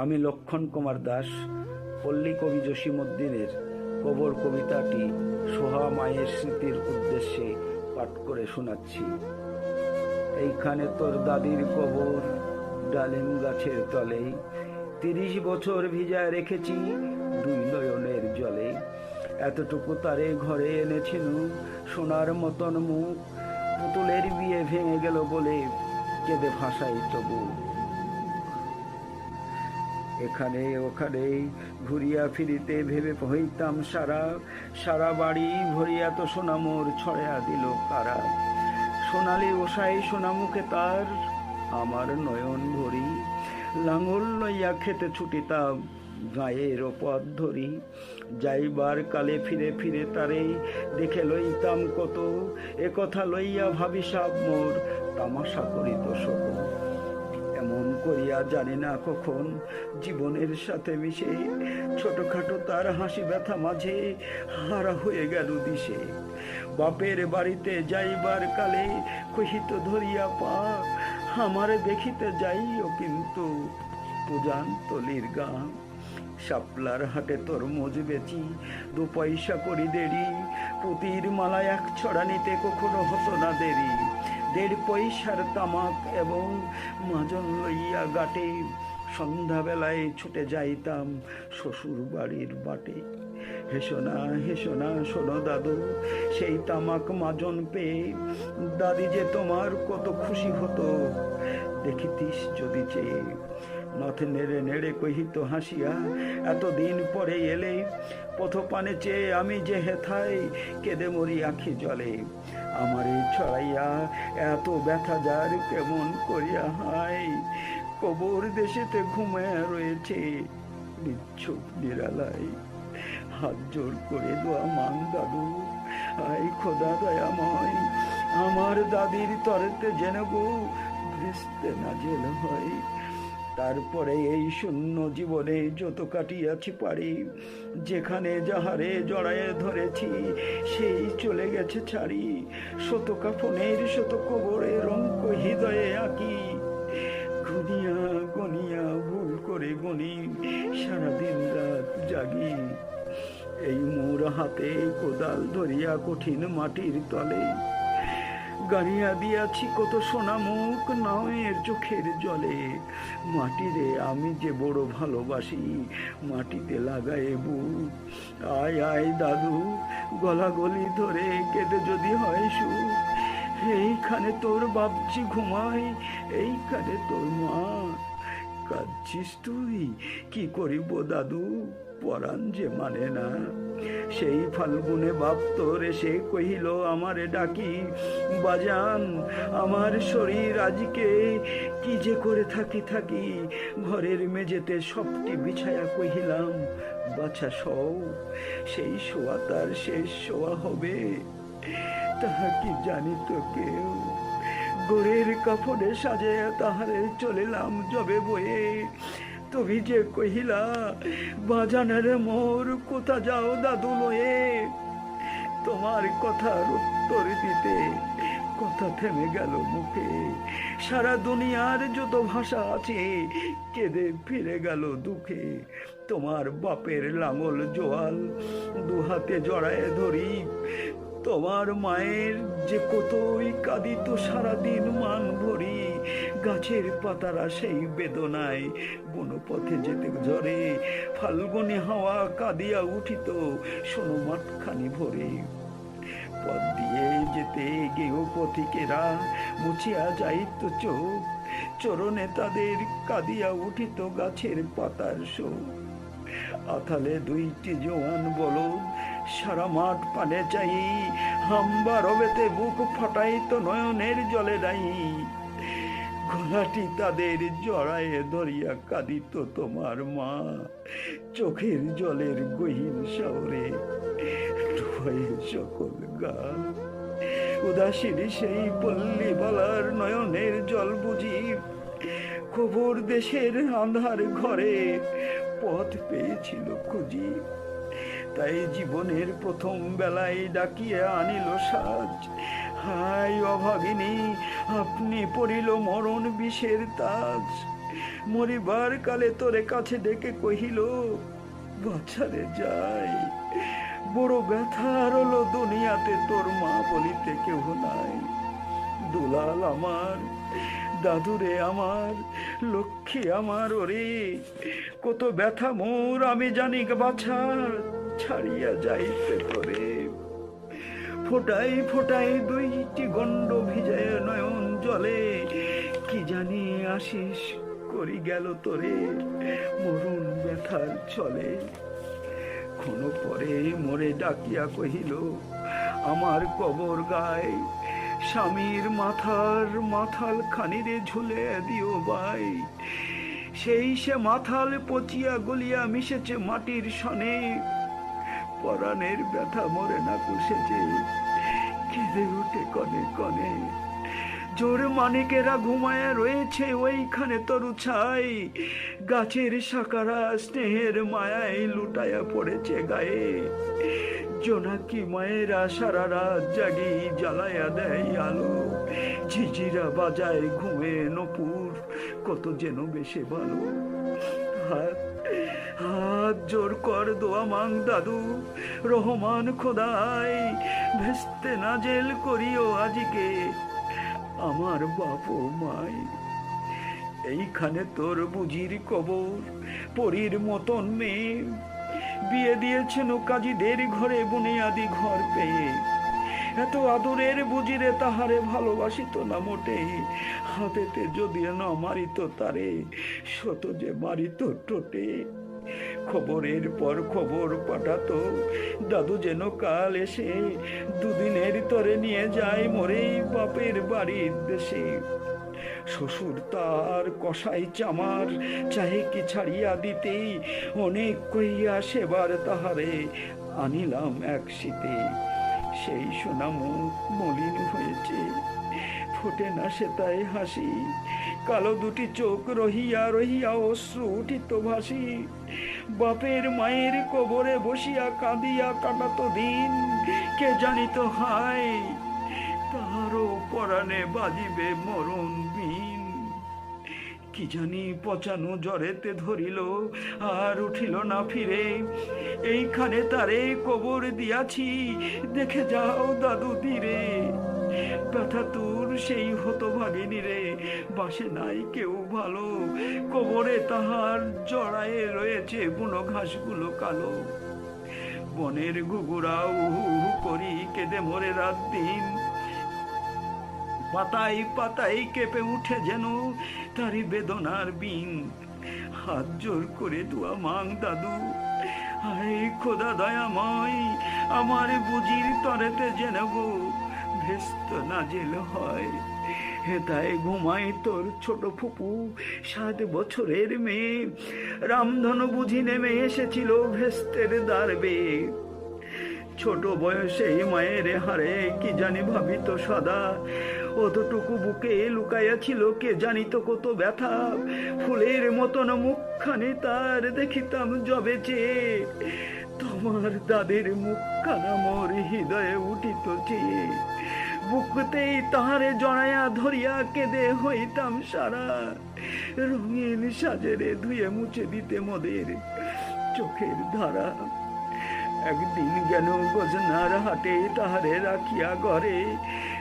আমি লক্ষণ কুমার দাস, পল্লী কবি জসিমুদ্দিনের কবর কবিতাটি সোহা মায়ের স্মৃতির উদ্দেশ্যে পাঠ করে শোনাচ্ছি। এইখানে তোর দাদির কবর ডালিম গাছের তলে তিরিশ বছর ভিজায় রেখেছি দুই নয়নের জলে। এতটুকু তারে ঘরে এনেছিল সোনার মতন মুখ, পুতুলের বিয়ে ভেঙে গেল বলে কেঁদে ভাসাই তবু। এখানে ওখানে ঘুরিয়া ফিরিতে ভেবে হইতাম সারা। সারা বাড়ি ভরিয়া তো সোনামোর ছড়া দিল কারা সোনালি ওষাই সোনামুখে তার আমার নয়ন ভরি। লাঙল লইয়া খেতে ছুটিতাম গায়ের পথ ধরি। যাইবার কালে ফিরে ফিরে তারে দেখে লইতাম কত। এ কথা লইয়া ভাবি সাব মোর তামাশা করিত এমন করিয়া জানি না কখন জীবনের সাথে মিশে ছোটখাটো তার হাসি ব্যথা মাঝে হারা হয়ে গেল দিশে। বাপের বাড়িতে যাইবার কালে কহিত, ধরিয়া পা, আমারে দেখিতে যাইও কিন্তু পূজান তলির গান। শাপলার হাটে তরমুজ বেচি, দু পয়সা করি দেরি পুতির মালা এক ছড়া নিতে কখনো হতো না দেরি। দেড় পয়সার তামাক এবং মাজন লইয়া গাটে সন্ধ্যাবেলায় ছুটে যাইতাম শ্বশুর বাড়ির বাটে। হেসো না হেসো না শোনো দাদু, সেই তামাক মাজন পেয়ে দাদি যে তোমার কত খুশি হতো, দেখিতিস যদি চেয়ে। নথ নেড়ে নেড়ে কহিত, হাসিয়া, এতদিন পরে এলে পথপানে চেয়ে আমি যে হেথায়, কেঁদে মরি আখি জলে। আমার ছড়াইয়া, এত ব্যথা যার কেমন করিয়া হাই কবর দেশেতে ঘুমায় রয়েছে বিচ্ছুপ নিরালাই হাত জোর করে দোয়া মান দাদু আই খোদা দয়াময়। আমার দাদির তরেতে যেন গো ভেস্তে না জেল হয়। তারপরে এই শূন্য জীবনে যত কাটিয়াছি পারি, যেখানে যাহারে জড়ায়ে ধরেছি, সেই চলে গেছে ছাড়ি। শত কাফনের শত কবরের অঙ্ক হৃদয়ে আঁকি। গুনিয়া গনিয়া ভুল করে গনি, সারাদিন রাত জাগি। এই মোর হাতে কোদাল ধরিয়া কঠিন মাটির তলে গাড়িয়া দিয়াছি, কত সোনা মুখ নামের চোখের জলে। মাটিরে আমি যে বড় ভালোবাসি, মাটিতে লাগায় বুক। আয় আয় দাদু গলা গলি ধরে কেটে যদি হয় সুখ। এইখানে তোর বাপচি ঘুমায়, এইখানে তোর মা কাঁদছিস তুই? কি করিব দাদু? পরাণ যে মানে না। সেই ফাল্গুনে বাপ তোর এসে কহিল, আমারে ডাকি, বাজান, আমার শরীর আজকে কি যে করে থাকি থাকি, ঘরের মেঝেতে সবটি বিছায়া কহিলাম, বাছা সও, সেই শোয়া তার শেষ শোয়া হবে। তাহা কি জানি তো কেউ? গোরের কাপড়ে সাজে তাহারে চলিলাম জবে বয়ে। তুমি যে কহিলা, বাজানের মোর কোথা যাও দাদু লয়ে? তোমার কথার উত্তর দিতে কথা থেমে গেল মুখে। সারা দুনিয়ার যত ভাষা আছে, কেঁদে ফিরে গেল দুঃখে। তোমার বাপের লাঙল জোয়াল দু হাতে জড়ায় ধরি। তোমার মায়ের যে কতই কাঁদিত সারাদিন মান ভরি, গাছের পাতারা সেই বেদনায় বনপথে যেতে ঝরে, ফাল্গুনি হাওয়া কাঁদিয়া উঠিত, শোনো মাঠখানি ভরে। পথ দিয়ে যেতে গেও পথিকেরা, মুছিয়া যাইত চোখ, চরণে তাদের কাঁদিয়া উঠিত গাছের পাতার শোক। আথালে দুইটি জোয়ান বলদ সারা মাঠ পানে চাই হাম্বা রবেতে বুক ফাটাইত নয়নের জলে নাই গলাটি তাদের জড়ায়ে ধরিয়া কাঁদিত তোমার মা। চোখের জলের গহীন শহরে সকল গান উদাসীনী সেই পল্লী বলার নয়নের জল বুঝি। খবর দেশের আন্ধার ঘরে পথ পেয়েছিল খুঁজি। তাই জীবনের প্রথম বেলায় ডাকিয়ে আনিল সাজ। হাই অভাগিনী আপনি পড়িল মরণ বিষের তাজ। মরিবার কালে তোরে কাছে ডেকে কহিল বাছারে যাই। বড় ব্যথার হলো দুনিয়াতে তোর মা বলিতে কেহ নাই। দুলাল আমার, দাদুরে আমার, লক্ষ্মী আমার ওরে, কত ব্যথা মোর, আমি জানি বাছা ছাড়িয়া যাইতে তোরে ফোটাই ফোটাই দুইটি গন্ড ভিজায় নয়ন জলে। কি জানি আসিস করি গেল তোরে মরুন ব্যথার চলে ক্ষণ পরে মরে ডাকিয়া কহিল, আমার কবর গায় স্বামীর মাথার মাথাল খানিরে ঝুলে দিও বাই সেই সে মাথাল পচিয়া গলিয়া মিশেছে মাটির সনে। পরাণের ব্যথা মরে না কুশেছে কেঁদে উঠে কনে কনে। জোর মানিকেরা ঘুমায়া রয়েছে ওইখানে তরু ছাই। গাছের শাকারা স্নেহের মায়ায় লুটায়া পড়েছে গায়ে। জোনাকি মায়েরা সারা রাত জাগি জ্বালায়া দেয় আলো। ঝিঝিরা বাজায় ঘুমে নপুর, কত যেন বেশে ভালো। হাত হাত জোর কর দোয়া মাং দাদু। রহমান খোদাই, ভেস্তে নাজেল করিও আজিকে। আমার বাপ মাই, এইখানে তোর বুঝির কবর, পরীর মতন মেয়ে। বিয়ে দিয়েছেন ও কাজীদের ঘরে বুনিয়াদি ঘর পেয়ে। এত আদরের বুঝিরে তাহারে ভালোবাসিত না মোটে। হাতেতে যদি না মারিত তারে, শত যে মারিত টোটে। খবরের পর খবর পাঠাতো। দাদু যেন কাল এসে দুদিনের তরে নিয়ে যায় মরেই বাপের বাড়ির দেশে। শ্বশুর তার কষাই চামার, চাহে কি ছাড়িয়া দিতেই অনেক কইয়া সেবার তাহারে আনিলাম এক শীতে। সেই সোনা মুখ মলিন হয়েছে, ফোটে না সে তাই হাসি। কালো দুটি চোখ রহিয়া রহিয়া অশ্রু উঠিত ভাসি। বাপের মায়ের কবরে বসিয়া কাঁদিয়া কাটাত দিন। কে জানিত হায়, তাহারও পরাণে বাজিবে মরণ বিন কি জানি পচানো জ্বরেতে ধরিল, আর উঠিল না ফিরে। এইখানে তারে কবর দিয়াছি, দেখে যাও দাদু ধীরে ব্যথা তোর সেই হতো ভাগিনী রে। বাসে নাই কেউ ভালো। কবরে তাহার জড়ায়ে রয়েছে বুনো ঘাসগুলো কালো। বনের ঘুঘুরা উহু উহু করি কেঁদে মরে রাত দিন। পাতাই পাতাই কেঁপে উঠে যেন তারি বেদনার বিন। হাত জোর করে দোয়া মাং দাদু। আরে খোদা দয়াময়, আমার বুঝির তরেতে যেন গো ভেস্ত নাজেল হয়। হেতায় ঘুমায় তোর ছোট ফুপু, সাত বছরের মেয়ে। রামধনু বুঝি নেমে এসেছিল ভেস্তের দাঁড়বে ছোট বয়সে মায়ের হারে কি জানি ভাবিত সদা। অতটুকু বুকে লুকাইয়া ছিল কে জানিত কত ব্যথা। ফুলের মতন মুখখানি তার দেখিতাম জবে চেয়ে তোমার দাদের মুখখানা মোর হৃদয়ে উঠিত চেয়ে বুকতেই তাহারে জড়াইয়া ধরিয়া কেঁদে হইতাম সারা। রঙিন সাজেরে ধুয়ে মুছে দিতে মোদের চোখের ধারা। একদিন গেল গজনার হাটে তাহারে রাখিয়া ঘরে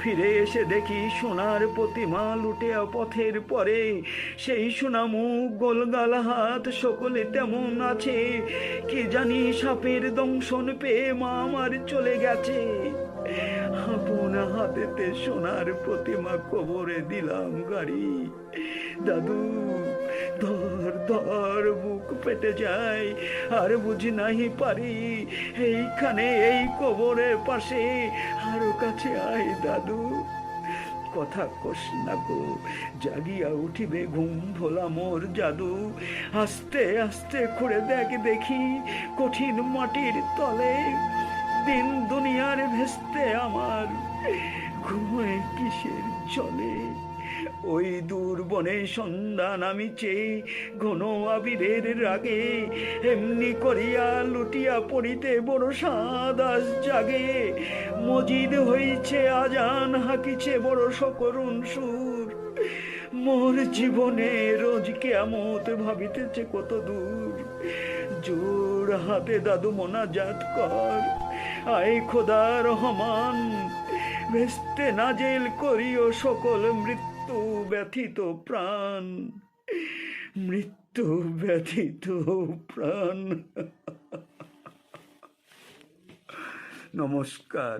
ফিরে এসে দেখি সোনার প্রতিমা লুটিয়া পথের পরে সেই সোনা মুখ গোলগাল হাত সকলে তেমন আছে। কে জানি সাপের দংশন পেয়ে মা আমার চলে গেছে। হাতেতে সোনার প্রতিমা কবরে দিলাম গাড়ি। দাদু, ধর ধর, বুক পেটে যায়, আর বুঝি নাহি পারি। এইখানে, এই কবরের পাশে, আরও কাছে আয় দাদু। কথা কস না গো, জাগিয়া উঠিবে ঘুম ভোলা মোর জাদু। আস্তে আস্তে খুঁড়ে দেখ দেখি কঠিন মাটির তলে। দিন দুনিয়ার ভেস্তে আমার ঘুমোয় কিসের চলে ওই দূর বনে সন্ধান আমি চেয়ে ঘন আবিরের রাগে এমনি করিয়া লুটিয়া পড়িতে বড় সাদাস জাগে। মজিদ হইছে আজান, হাকিছে বড় সকরুণ সুর মোর জীবনে রোজ কেমত ভাবিতেছে কত দূর। জোর হাতে দাদু মোনাজাত কর, আয় খোদা রহমান ভেস্তে নাজেল করিও সকল মৃত্যু ব্যথিত প্রাণ। মৃত্যু ব্যথিত প্রাণ। নমস্কার।